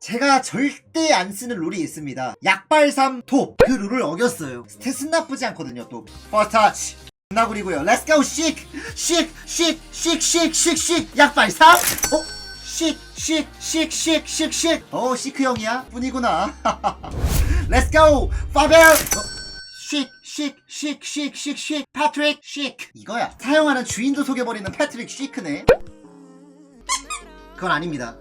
제가 절대 안 쓰는 룰이 있습니다. 약발삼 톱. 그 룰을 어겼어요. 스탯은 나쁘지 않거든요, 또. 퍼스타치. 나구리고요. 렛츠고 씩! 씩! 씩! 씩! 씩! 씩! 씩! 약발삼! 어? 씩! 씩! 씩! 씩! 씩! 씩! 어, 시크 형이야? 뿐이구나. 렛츠고! 파벨! 어? 씩! 씩! 씩! 씩! 씩! 씩! 패트릭! 씩! 이거야. 사용하는 주인도 속여버리는 패트릭 시크네. 그건 아닙니다.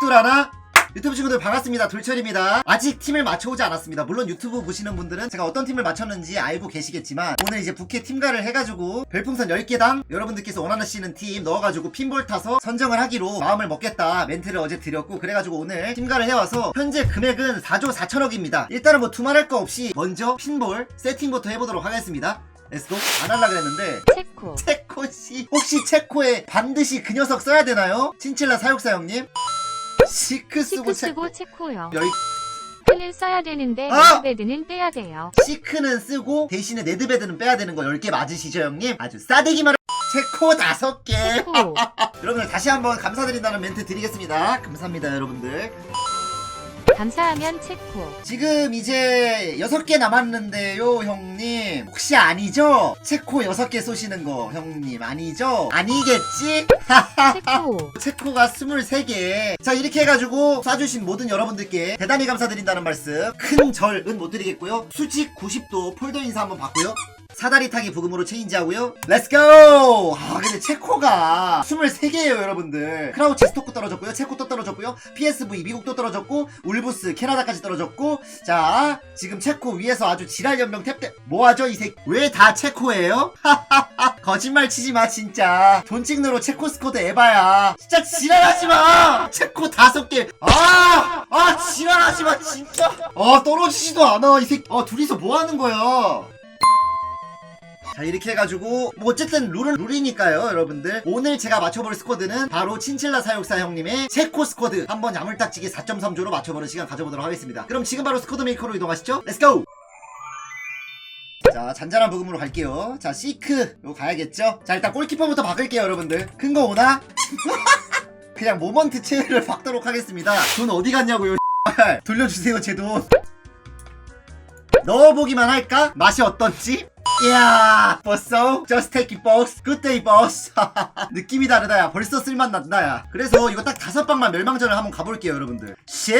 셋두라나 유튜브 친구들 반갑습니다. 돌철입니다. 아직 팀을 맞춰오지 않았습니다. 물론 유튜브 보시는 분들은 제가 어떤 팀을 맞췄는지 알고 계시겠지만 오늘 이제 부캐 팀가를 해가지고 별풍선 10개당 여러분들께서 원하시는 팀 넣어가지고 핀볼 타서 선정을 하기로 마음을 먹겠다 멘트를 어제 드렸고 그래가지고 오늘 팀가를 해와서 현재 금액은 4조 4천억입니다. 일단은 뭐 두말할 거 없이 먼저 핀볼 세팅부터 해보도록 하겠습니다. 렛츠고 안 할라 그랬는데 체코 체코 씨 혹시 체코에 반드시 그 녀석 써야 되나요? 친칠라 사육사 형님 시크 쓰고 시크 쓰고 체코요. 여기 클을 써야 되는데 아! 레드베드는 빼야 돼요. 시크는 쓰고 대신에 네드베드는 빼야 되는 거 10개 맞으시죠 형님? 아주 싸대기 말을 체코 다섯 개 체코 여러분들 다시 한번 감사드린다는 멘트 드리겠습니다 감사합니다 여러분들 감사하면 체코 지금 이제 6개 남았는데요 형님 혹시 아니죠? 체코 6개 쏘시는 거 형님 아니죠? 아니겠지? 체코 체코가 23개. 자, 이렇게 해가지고 쏴주신 모든 여러분들께 대단히 감사드린다는 말씀. 큰 절은 못 드리겠고요. 수직 90도 폴더 인사 한번 받고요. 사다리 타기 부금으로 체인지하고요. 렛츠고! 아, 근데 체코가 23개예요, 여러분들. 크라우치 스토크 떨어졌고요. 체코 또 떨어졌고요. PSV 미국도 떨어졌고, 울부스 캐나다까지 떨어졌고, 자, 지금 체코 위에서 아주 지랄 연명 탭대. 뭐하죠, 이 새끼? 왜 다 체코예요? 거짓말 치지 마, 진짜. 돈 찍느로 체코 스쿼드 에바야. 진짜 지랄하지 마! 체코 다섯 개. 아! 아, 지랄하지 마, 진짜. 아, 떨어지지도 않아, 이 새끼. 아, 둘이서 뭐 하는 거야? 자 이렇게 해가지고 뭐 어쨌든 룰은 룰이니까요 여러분들. 오늘 제가 맞춰볼 스쿼드는 바로 친칠라 사육사 형님의 체코 스쿼드. 한번 야물딱지게 4.3조로 맞춰보는 시간 가져보도록 하겠습니다. 그럼 지금 바로 스쿼드 메이커로 이동하시죠. 렛츠고 자 잔잔한 부금으로 갈게요. 자 시크! 요 가야겠죠? 자 일단 골키퍼부터 바꿀게요 여러분들. 큰 거 오나? 그냥 모먼트 체를 박도록 하겠습니다. 돈 어디 갔냐고요 돌려주세요 제돈. 넣어보기만 할까? 맛이 어떤지? 이야 벌써? It boss. Good day boss. 느낌이 다르다 야. 벌써 쓸맛 난다 야. 그래서 이거 딱 다섯 방만 멸망전을 한번 가볼게요 여러분들. 쉣!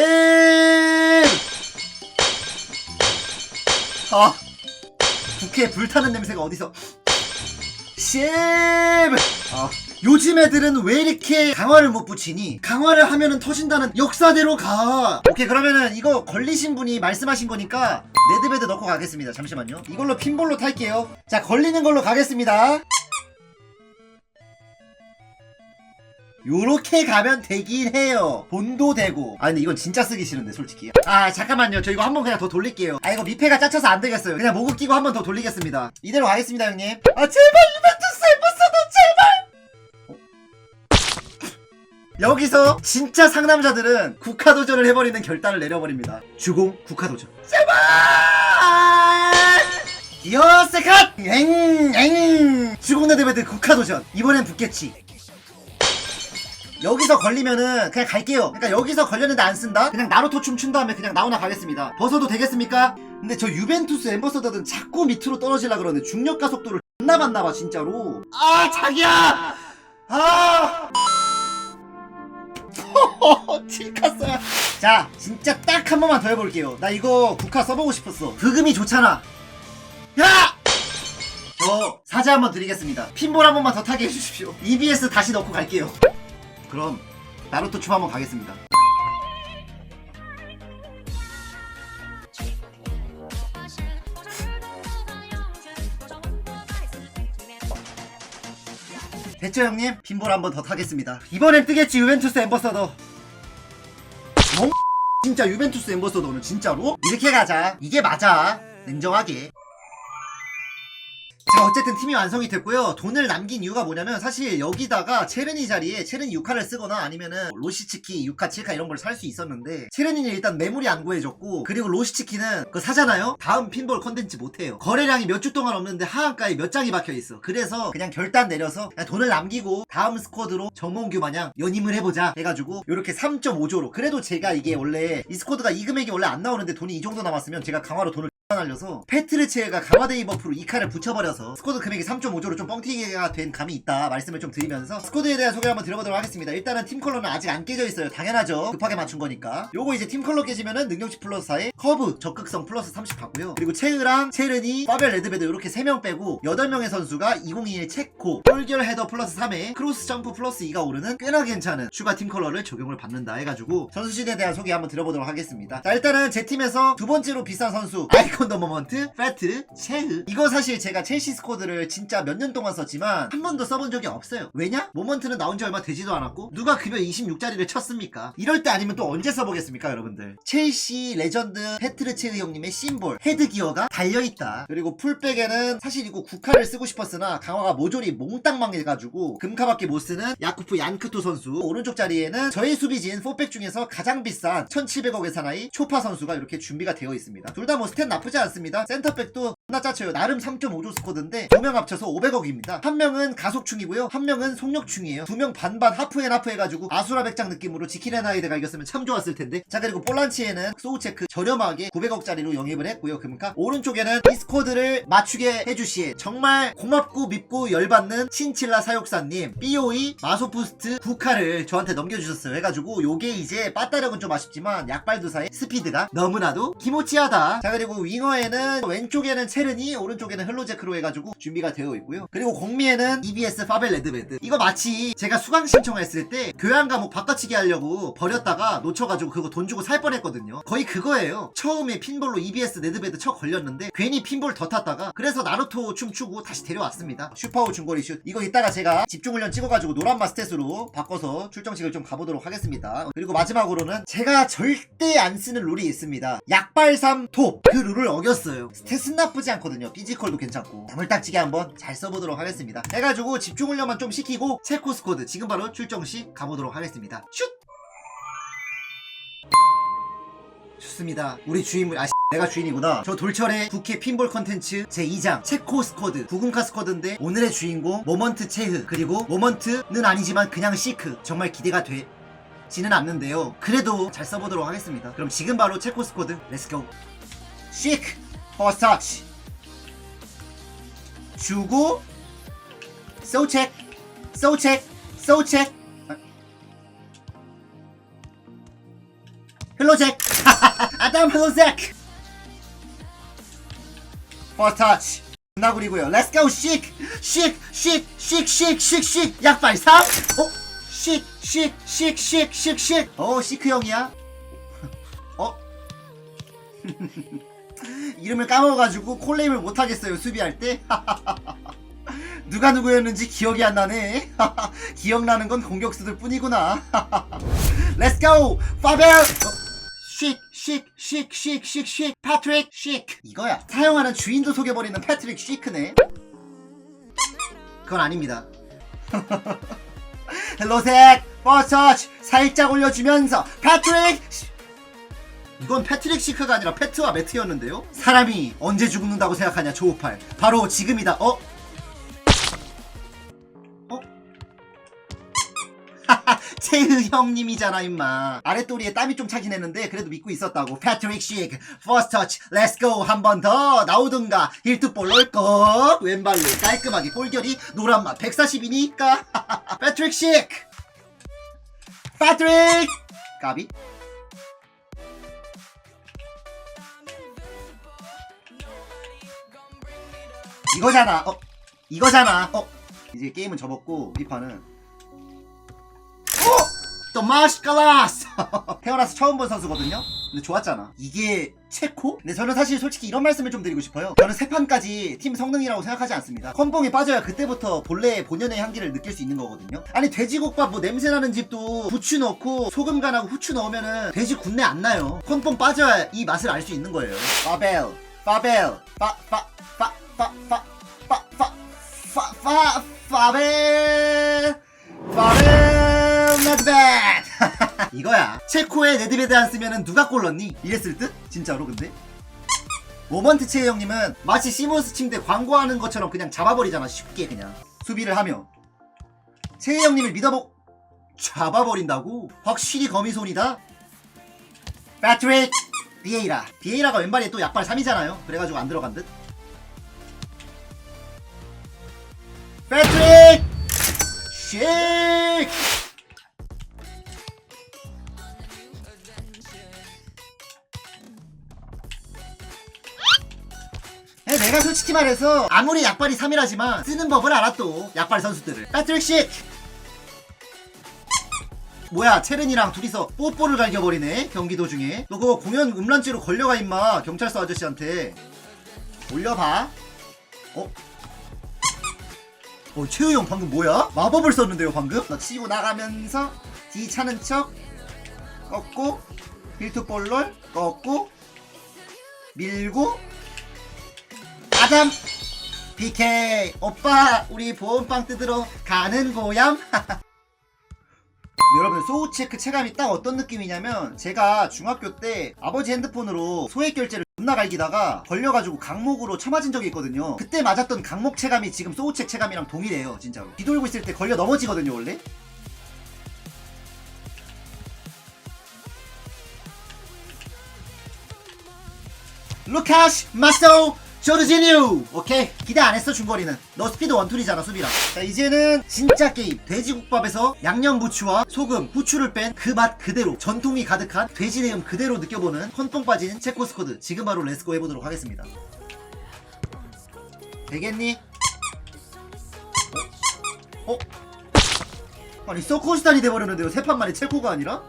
아, 부캐 불타는 냄새가 어디서? 쉣! 아, 요즘 애들은 왜 이렇게 강화를 못 붙이니? 강화를 하면은 터진다는 역사대로 가. 오케이 그러면은 이거 걸리신 분이 말씀하신 거니까 네드베드 넣고 가겠습니다. 잠시만요. 이걸로 핀볼로 탈게요. 자 걸리는 걸로 가겠습니다. 요렇게 가면 되긴 해요. 돈도 되고. 아, 근데 이건 진짜 쓰기 싫은데, 솔직히. 아, 잠깐만요. 저 이거 한번 그냥 더 돌릴게요. 아, 이거 미패가 짜쳐서 안 되겠어요. 그냥 모급 끼고 한번 더 돌리겠습니다. 이대로 가겠습니다, 형님. 아, 제발 유벤투스 에버서도 제발! 여기서 진짜 상남자들은 국가도전을 해버리는 결단을 내려버립니다. 주공 국가도전. 제발! 여세컷! 엥, 엥! 주공 네드베드 국가도전. 이번엔 붙겠지. 여기서 걸리면은 그냥 갈게요. 그러니까 여기서 걸렸는데 안 쓴다? 그냥 나루토 춤춘 다음에 그냥 나오나 가겠습니다. 벗어도 되겠습니까? 근데 저 유벤투스 엠버서더는 자꾸 밑으로 떨어지려 그러네. 중력 가속도를 존나 받나봐 진짜로. 아 자기야! 아! 칠카스야. 자, 진짜 딱 한 번만 더 해볼게요. 나 이거 국화 써보고 싶었어. 브금이 좋잖아. 야! 저 사죄 한번 드리겠습니다. 핀볼 한 번만 더 타게 해주십시오. EBS 다시 넣고 갈게요. 그럼 나루토 춤 한번 가겠습니다. 됐죠 형님? 핀볼 한 번 더 타겠습니다. 이번엔 뜨겠지 유벤투스 엠버서더. 영 진짜 유벤투스 엠버서더는 진짜로? 이렇게 가자. 이게 맞아. 냉정하게. 자 어쨌든 팀이 완성이 됐고요. 돈을 남긴 이유가 뭐냐면 사실 여기다가 체르니 자리에 체르니 6카를 쓰거나 아니면은 로시츠키 6카 7카 이런 걸 살 수 있었는데 체르니는 일단 매물이 안 구해졌고 그리고 로시츠키는 그거 사잖아요? 다음 핀볼 컨텐츠 못해요. 거래량이 몇 주 동안 없는데 하한가에 몇 장이 박혀있어. 그래서 그냥 결단 내려서 그냥 돈을 남기고 다음 스쿼드로 정몽규 마냥 연임을 해보자 해가지고 이렇게 3.5조로. 그래도 제가 이게 원래 이 스쿼드가 이 금액이 원래 안 나오는데 돈이 이 정도 남았으면 제가 강화로 돈을 날려서 페트르체가 강화데이 버프로 이 칸을 붙여버려서 스쿼드 금액이 3.5조로 좀 뻥튀기가 된 감이 있다 말씀을 좀 드리면서 스쿼드에 대한 소개 한번 드려보도록 하겠습니다. 일단은 팀 컬러는 아직 안 깨져 있어요. 당연하죠. 급하게 맞춘 거니까. 요거 이제 팀 컬러 깨지면은 능력치 플러스 4에 커브 적극성 플러스 30 받고요. 그리고 체으랑 체르니 파벨 레드베드 이렇게 3명 빼고 8명의 선수가 2021 체코 똘결 헤더 플러스 3에 크로스 점프 플러스 2가 오르는 꽤나 괜찮은 추가 팀 컬러를 적용을 받는다 해가지고 선수진에 대한 소개 한번 드려보도록 하겠습니다. 자 일단은 제 팀에서 두 번째로 비싼 선수 아이콘 더 모먼트 페트 체흐. 이거 사실 제가 첼시 스쿼드를 진짜 몇 년 동안 썼지만 한 번도 써본 적이 없어요. 왜냐? 모먼트는 나온 지 얼마 되지도 않았고 누가 급여 26짜리를 쳤습니까? 이럴 때 아니면 또 언제 써보겠습니까 여러분들? 첼시 레전드 페트르 체흐 형님의 심볼 헤드 기어가 달려있다. 그리고 풀백에는 사실 이거 국카를 쓰고 싶었으나 강화가 모조리 몽땅 망해가지고 금카밖에 못 쓰는 야쿠프 얀크토 선수. 오른쪽 자리에는 저희 수비진 4백 중에서 가장 비싼 1700억의 사나이 초파 선수가 이렇게 준비가 되어 있습니다. 둘 다 뭐 스탯 나쁘지 않습니다. 센터백도 나 짜쳐요. 나름 3.5조 스쿼드인데 두 명 합쳐서 500억입니다. 한 명은 가속충이고요. 한 명은 속력충이에요. 두 명 반반 하프앤 하프 해가지고 아수라 백장 느낌으로 지키렌 하이드가 이겼으면 참 좋았을 텐데. 자 그리고 볼란치에는 소우체크 저렴하게 900억짜리로 영입을 했고요. 금카 오른쪽에는 이 스쿼드를 맞추게 해주시에 정말 고맙고 밉고 열받는 친칠라 사육사님 BOE 마소푸스트 9카를 저한테 넘겨주셨어요. 해가지고 요게 이제 빠따력은 좀 아쉽지만 약발두사의 스피드가 너무나도 기모치하다. 자 그리고 윙어에는 왼쪽에는 체르니 오른쪽에는 흘로제크로 해가지고 준비가 되어 있고요. 그리고 공미에는 EBS 파벨 레드베드. 이거 마치 제가 수강 신청했을 때 교양 과목 바꿔치기 하려고 버렸다가 놓쳐가지고 그거 돈 주고 살 뻔했거든요. 거의 그거예요. 처음에 핀볼로 EBS 레드베드 쳐 걸렸는데 괜히 핀볼 더 탔다가 그래서 나루토 춤추고 다시 데려왔습니다. 슈퍼우 중거리 슛. 이거 이따가 제가 집중훈련 찍어가지고 노란 마 스탯으로 바꿔서 출정식을 좀 가보도록 하겠습니다. 그리고 마지막으로는 제가 절대 안 쓰는 룰이 있습니다. 약발삼 톱그 룰을 어겼어요 스탯은 나쁘지 않거든요 피지컬도 괜찮고 나물딱지게 한번 잘 써보도록 하겠습니다 해가지고 집중훈련만 좀 시키고 체코 스쿼드 지금 바로 출정식 가보도록 하겠습니다 슛 좋습니다. 우리 주인물 아 내가 주인이구나. 저 돌철의 국회 핀볼 컨텐츠 제 2장 체코 스쿼드 구금카 스쿼드인데 오늘의 주인공 모먼트 체흐 그리고 모먼트는 아니지만 그냥 시크 정말 기대가 돼. 지는 않는데요. 그래도 잘 써보도록 하겠습니다. 그럼 지금 바로 체코 스쿼드 렛츠고. 식 허사치 주고 소책 소책 소책 흘로책 아담 흘로책 포스타치 나구리고요 Let's go 씩! 씩! 씩! 씩! 씩! 약발 3! 어? 씩! 씩! 씩! 씩! 씩! 씩! 어 시크 형이야? 어? 이름을 까먹어가지고 콜레임을 못하겠어요 수비할 때? 누가 누구였는지 기억이 안 나네. 기억나는 건 공격수들 뿐이구나. 렛츠고 파벨 씩씩씩씩씩씩 패트릭 씩 이거야. 사용하는 주인도 속여버리는 패트릭 시크네. 그건 아닙니다. 헬로색 버서치 살짝 올려주면서 패트릭 시- 이건 패트릭 시크가 아니라 패트와 매트였는데요. 사람이 언제 죽는다고 생각하냐 조우팔. 바로 지금이다. 어? 어? 체흐 형님이잖아 임마. 아랫도리에 땀이 좀 차긴 했는데 그래도 믿고 있었다고. 패트릭 식 퍼스트 터치 렛츠고 한 번 더 나오든가. 힐트볼 롤꺽 왼발로 깔끔하게 골결이 노란맛 140이니까. 패트릭 식 패트릭! 까비 이거잖아. 어 이거잖아. 어. 이제 게임은 접었고 판은 어! 또 마시칼라스! 태어나서 처음 본 선수거든요? 근데 좋았잖아. 이게 체코? 근데 저는 사실 솔직히 이런 말씀을 좀 드리고 싶어요. 저는 세 판까지 팀 성능이라고 생각하지 않습니다. 컴봉에 빠져야 그때부터 본래 본연의 향기를 느낄 수 있는 거거든요. 아니 돼지국밥 뭐 냄새 나는 집도 부추 넣고 소금 간하고 후추 넣으면은 돼지 군내 안 나요. 컴봉 빠져야 이 맛을 알 수 있는 거예요. 파벨 파벨 파 파 파 파파파 파, 파, 파벨, 파벨, 레드베드. 이거야. 체코에 레드베드 안 쓰면은 누가 골 넣니? 이랬을 듯? 진짜로 근데? 모먼트 체이 형님은 마치 시몬스 침대 광고하는 것처럼 그냥 잡아버리잖아. 쉽게 그냥. 수비를 하며. 체이 형님을 믿어보, 잡아버린다고? 확실히 거미손이다? 패트릭! 비에이라. 비에이라가 왼발에 또 약발 3이잖아요. 그래가지고 안 들어간 듯? 패트릭! 쉐이크! 네, 내가 솔직히 말해서 아무리 약발이 3이라지만 쓰는 법을 알아 또 약발 선수들을 패트릭 식! 뭐야 체른이랑 둘이서 뽀뽀를 갈겨버리네 경기 도중에 너 그거 공연 음란죄로 걸려가 임마 경찰서 아저씨한테 올려봐 어? 어 최우 형 방금 뭐야? 마법을 썼는데요 방금? 나 치고 나가면서 뒤 차는 척 꺾고 힐투 볼롤 꺾고 밀고 아담 PK 오빠 우리 보온빵 뜯으러 가는 고얌 여러분 소우체크 체감이 딱 어떤 느낌이냐면 제가 중학교 때 아버지 핸드폰으로 소액 결제를 존나 갈기다가 걸려가지고 강목으로 쳐맞은 적이 있거든요. 그때 맞았던 강목 체감이 지금 소우체 체감이랑 동일해요 진짜로. 뒤돌고 있을 때 걸려 넘어지거든요 원래? 루카스 마스터 조르지뉴 오케이 기대 안 했어 중거리는 너 스피드 원툴이잖아 수비랑 자 이제는 진짜 게임 돼지국밥에서 양념 부추와 소금 후추를 뺀 그 맛 그대로 전통이 가득한 돼지 내음 그대로 느껴보는 컨뽕 빠진 체코 스쿼드 지금 바로 렛츠고 해보도록 하겠습니다 되겠니? 어? 어? 아니 서코스탄이 돼버렸는데요 세 판 만에 체코가 아니라?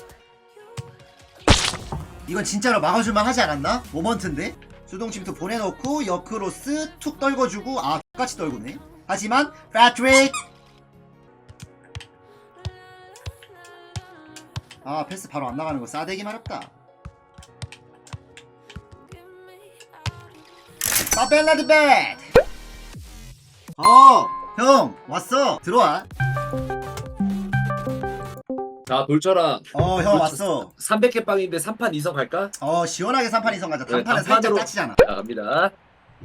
이건 진짜로 막아줄만 하지 않았나? 모먼트인데? 수동침투 보내놓고 여크로스 툭 떨궈주고 아 똑같이 떨구네. 하지만 패트릭 아 패스 바로 안 나가는 거 싸대기 마렵다. 파벨라드 뱃! 어형 왔어. 들어와 자 돌쳐라 어형 왔어. 300개 빵인데 3판 2성 갈까? 어 시원하게 3판 2성 가자. 네, 단판은 살짝 단판으로- 짜치잖아. 자 갑니다.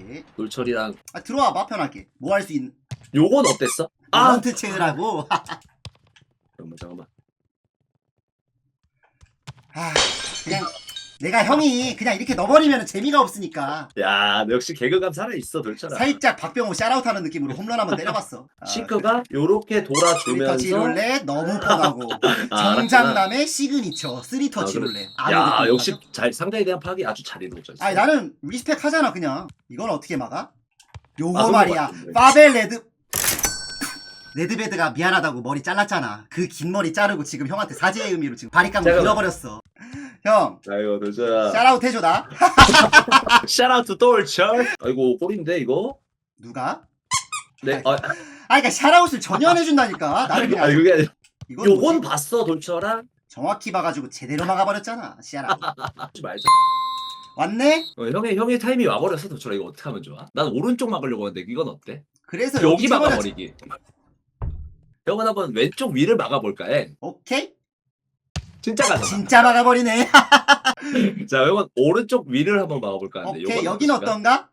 예. 돌철이랑. 아 들어와. 봐 편하게. 뭐 할 수 있는 요건 어땠어? 아! 모먼트 체으라고. 잠깐만 잠깐만. 아, 그냥 내가 형이 그냥 이렇게 넣어버리면 재미가 없으니까 야 역시 개그감 살아있어 돌쳐라 살짝 박병호 샤라웃하는 느낌으로 홈런 한번 때려봤어. 아, 싱크가 요렇게 돌아주면서 룰렛 너무 뻔하고 아, 정장남의 시그니처 쓰리터치 아, 그래. 룰렛. 야 아무 역시 잘 상대에 대한 파악이 아주 잘 이루어졌어 아니 나는 리스펙 하잖아 그냥. 이건 어떻게 막아? 요거 아, 거 말이야. 파벨 레드 레드베드가 미안하다고 머리 잘랐잖아. 그 긴 머리 자르고 지금 형한테 사죄의 의미로 지금 바리깡 잠깐만. 잃어버렸어. 형 아이고 돌쳐라 샤라웃 해줘 나. 샤라우트 돌철 아이고 꼴인데 이거 누가? 네 아, 아 그러니까 샤라웃을 전혀 안 해준다니까. 나는 그냥 아 그게 아니라 이건 요건 뭐지? 봤어 돌쳐라 정확히 봐가지고 제대로 막아버렸잖아 시아라 하지 말자 왔네? 어, 형의 형의 타임이 와버렸어 돌쳐라 이거 어떻게 하면 좋아? 난 오른쪽 막으려고 하는데 이건 어때? 그래서 여기. 막아버리기. 형은 한번 왼쪽 위를 막아볼까 해. 오케이 진짜 가자. 진짜 막아버리네 자, 형은 오른쪽 위를 한번 막아볼까 하는데. 오케이 여긴? 어떤가?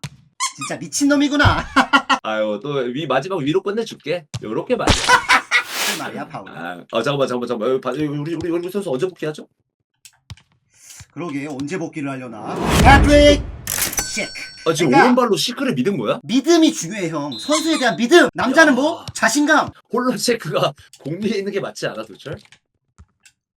진짜 미친놈이구나 아유, 또 위 마지막 위로 끝내줄게. 요렇게 말이야. 그 말이야 파울 아, 어, 잠깐만, 잠깐만, 잠깐만. 봐, 우리 우리 우리 선수 언제 복귀하죠? 그러게 언제 복귀를 하려나 패트릭 셰크 아, 지금 그러니까- 오른발로 시크를 믿은 거야? 믿음이 중요해 형 선수에 대한 믿음 남자는 야. 뭐? 자신감 홀로 체크가 공리에 있는 게 맞지 않아, 도철?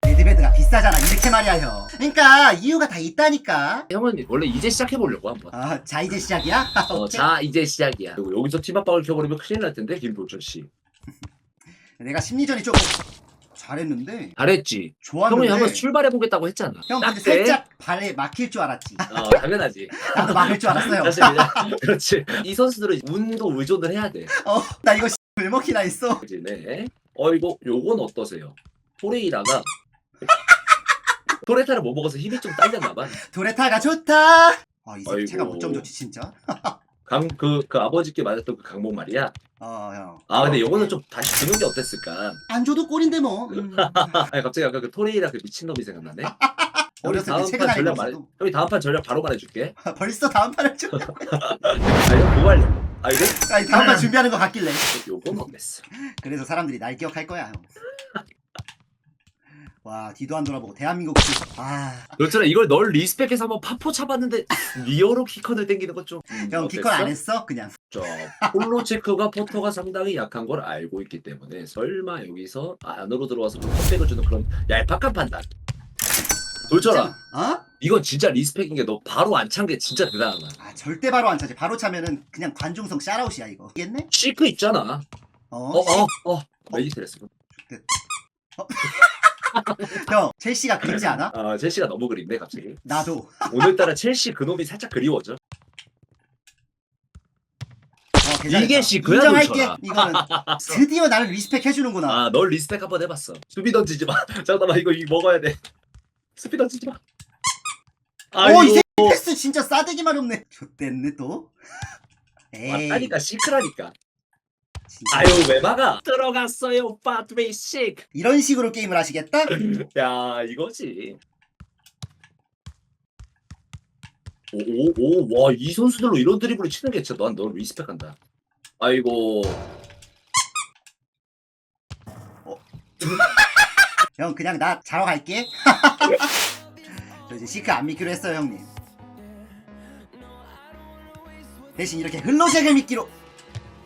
레드베드가 비싸잖아 이렇게 말이야 형 그러니까 이유가 다 있다니까 형은 원래 이제 시작해 보려고 한번. 아자 이제 시작이야? 어, 오케이. 자, 이제 시작이야. 그리고 여기서 팀 압박을 켜버리면 큰일 날 텐데, 김도철 씨. 내가 심리전이 조금 잘했는데 잘했지. 좋았는데 형이 한번 출발해 보겠다고 했잖아. 형딱 근데 때. 살짝 발에 막힐 줄 알았지 어, 당연하지. 나도 막힐 줄 알았어요 사실 그냥 그렇지. 이 선수들은 운도 의존을 해야 돼. 어, 나 이거 왜 먹히나 했어. 그지 네. 어 이거 요건 어떠세요? 토레이라가 토레타를 못 먹어서 힘이 좀 딸렸나 봐. 도레타가 좋다. 아, 이 새끼 아이고. 체가 무점 좋지 진짜. 강 그 그 아버지께 맞았던 그 강목 말이야. 어형안 아 근데 요거는 좀 다시 주는 게 어땠을까? 줘도 꼴인데 뭐 음. 아니 갑자기 아까 그 토리랑 그 미친 놈이 생각나네. 형이 어렸을 때 다음 판 전략 말해. 있어도. 형이 다음 판 전략 바로 말해줄게. 벌써 다음 판을 좀 아니 뭐 할래? 아 이거 아니 다음 판 준비하는 거 같길래 요건 어땠어? 그래서 사람들이 날 기억할 거야 형. 와 뒤도 안 돌아보고 대한민국 아형 그렇잖아 이걸 널 리스펙해서 한번 파포 차봤는데 리어로 키컨을 땡기는 건좀 기껏 안 했어 그냥 저 폴로 체크가 포터가 상당히 약한 걸 알고 있기 때문에 설마 여기서 안으로 들어와서 컵백을 주는 그런 얄팍한 판단. 돌쳐라. 어? 이건 진짜 리스펙인 게 너 바로 안 찬 게 진짜 대단하다. 아 절대 바로 안 차지 바로 차면은 그냥 관중석 샤라웃이야 이거 이겠네? 시크 있잖아. 어? 어, 어, 어. 메디트레스. 형 첼시가 그립지 않아? 아, 첼시가 너무 그린데 갑자기. 나도 오늘따라 첼시 그놈이 살짝 그리워져. 어, 괜찮았다. 이게 시크야, 인정할게 돌쳐라. 이거는 드디어 나를 리스펙 해주는구나 아, 널 리스펙 한번 해봤어. 수비 던지지 마. 잠깐만, 이거, 이거 먹어야 돼. 수비 던지지 마. 오, 이 아이고, 새끼 패스 진짜 싸대기 마렵네. 좋댔네 또. 에이, 왔다니까 시크라니까. 아유, 왜 막아? 들어갔어요, 파트웨이 시크. 이런 식으로 게임을 하시겠다? 야, 이거지. 오, 오, 오, 와, 이 선수들로 이런 드리블을 치는 게 진짜 난너 리스펙한다. 아이고, 형 그냥 나 자러 갈게. 저 이제 시크 안 믿기로 했어요 형님. 대신 이렇게 흘로색을 믿기로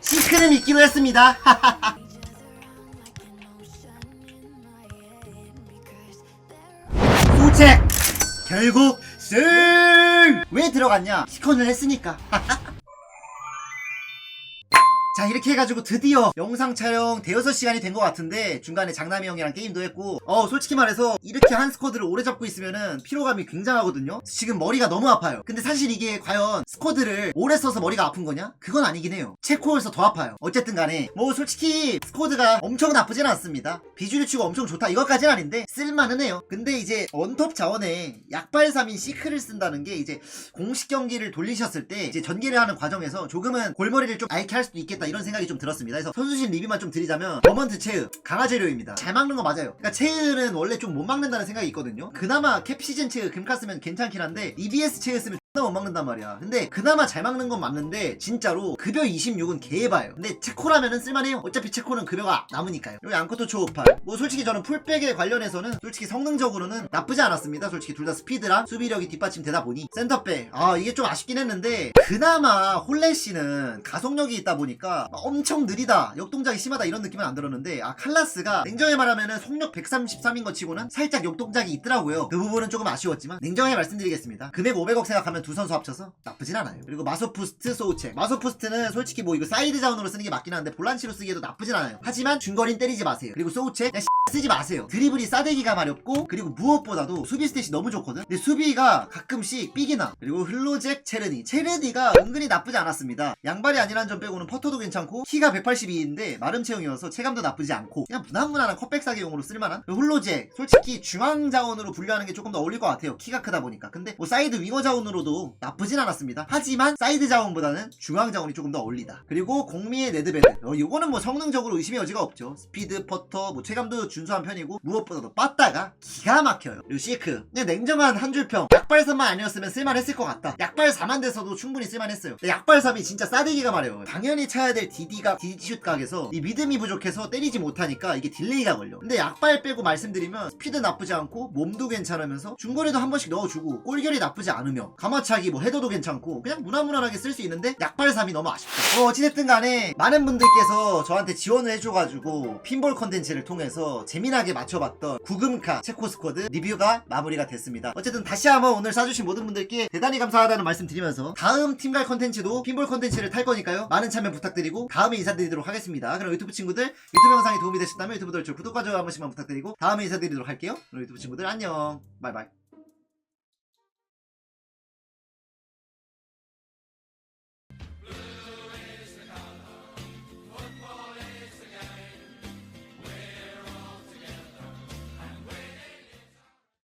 시크를 믿기로 했습니다. 소책 결국 승! 왜 들어갔냐? 시컨을 했으니까. 자 이렇게 해가지고 드디어 영상 촬영 대여섯 시간이 된 것 같은데 중간에 장남이 형이랑 게임도 했고 어 솔직히 말해서 이렇게 한 스쿼드를 오래 잡고 있으면은 피로감이 굉장하거든요? 지금 머리가 너무 아파요. 근데 사실 이게 과연 스쿼드를 오래 써서 머리가 아픈 거냐? 그건 아니긴 해요. 체코에서 더 아파요. 어쨌든 간에 뭐 솔직히 스쿼드가 엄청 나쁘진 않습니다. 비주류 치고 엄청 좋다 이것까지는 아닌데 쓸만은 해요. 근데 이제 원톱 자원에 약발삼인 시크를 쓴다는 게 이제 공식 경기를 돌리셨을 때 이제 전개를 하는 과정에서 조금은 골머리를 좀 앓게 할 수도 있겠다 이런 생각이 좀 들었습니다. 그래서 선수신 리뷰만 좀 드리자면 버먼트 체으 강화재료입니다. 잘 막는 거 맞아요. 그러니까 체으는 원래 좀 못 막는다는 생각이 있거든요. 그나마 캡시즌 체으 금카 쓰면 괜찮긴 한데 EBS 체으 쓰면 못 막는단 말이야. 근데 그나마 잘 막는 건 맞는데 진짜로 급여 26은 개해봐요. 근데 체코라면은 쓸만해요. 어차피 체코는 급여가 남으니까요. 여기 앙코토 초우팔. 뭐 솔직히 저는 풀백에 관련해서는 솔직히 성능적으로는 나쁘지 않았습니다. 솔직히 둘 다 스피드랑 수비력이 뒷받침되다 보니 센터백. 아 이게 좀 아쉽긴 했는데 그나마 홀레 씨는 가속력이 있다 보니까 막 엄청 느리다, 역동작이 심하다 이런 느낌은 안 들었는데 아 칼라스가 냉정히 말하면은 속력 133인 것 치고는 살짝 역동작이 있더라고요. 그 부분은 조금 아쉬웠지만 냉정하게 말씀드리겠습니다. 금액 500억 생각하면 두 선수 합쳐서 나쁘진 않아요. 그리고 마소푸스트, 소우체. 마소푸스트는 솔직히 뭐 이거 사이드 자원으로 쓰는 게 맞긴 한데 볼란치로 쓰기에도 나쁘진 않아요. 하지만 중거리는 때리지 마세요. 그리고 소우체 그냥 쓰지 마세요. 드리블이 싸대기가 마렵고 그리고 무엇보다도 수비 스탯이 너무 좋거든. 근데 수비가 가끔씩 삐기나 그리고 흘로잭 체르니 체르니가 은근히 나쁘지 않았습니다. 양발이 아니란 점 빼고는 퍼터도 괜찮고 키가 182인데 마름 체형이어서 체감도 나쁘지 않고 그냥 무난무난한 컵백 사기용으로 쓸만한 흘로잭 솔직히 중앙 자원으로 분류하는 게 조금 더 어울릴 것 같아요. 키가 크다 보니까 근데 뭐 사이드 윙어 자원으로도 나쁘진 않았습니다. 하지만 사이드 자원보다는 중앙 자원이 조금 더 어울리다. 그리고 공미의 네드베드 어, 이거는 뭐 성능적으로 의심의 여지가 없죠. 스피드 퍼터 뭐 체감도 준수한 편이고 무엇보다도 빠따가 기가 막혀요. 그리고 시크 그냥 냉정한 한 줄평 약발삼만 아니었으면 쓸만했을 것 같다. 약발삼만 돼서도 충분히 쓸만했어요. 약발삼이 진짜 싸대기가 말해요. 당연히 차야 될 DD가 DD슛 각에서 이 믿음이 부족해서 때리지 못하니까 이게 딜레이가 걸려. 근데 약발 빼고 말씀드리면 스피드 나쁘지 않고 몸도 괜찮으면서 중거리도 한 번씩 넣어주고 골결이 나쁘지 않으며 가마차기 뭐 헤더도 괜찮고 그냥 무난무난하게 쓸 수 있는데 약발삼이 너무 아쉽다. 뭐 어찌됐든 간에 많은 분들께서 저한테 지원을 해줘가지고 핀볼 컨텐츠를 통해서 재미나게 맞춰봤던 구금카 체코 스쿼드 리뷰가 마무리가 됐습니다. 어쨌든 다시 한번 오늘 사주신 모든 분들께 대단히 감사하다는 말씀 드리면서 다음 팀갈 컨텐츠도 핀볼 컨텐츠를 탈 거니까요. 많은 참여 부탁드리고 다음에 인사드리도록 하겠습니다. 그럼 유튜브 친구들 유튜브 영상이 도움이 되셨다면 유튜브 돌출 구독과 좋아요 한 번씩만 부탁드리고 다음에 인사드리도록 할게요. 그럼 유튜브 친구들 안녕. 바이바이.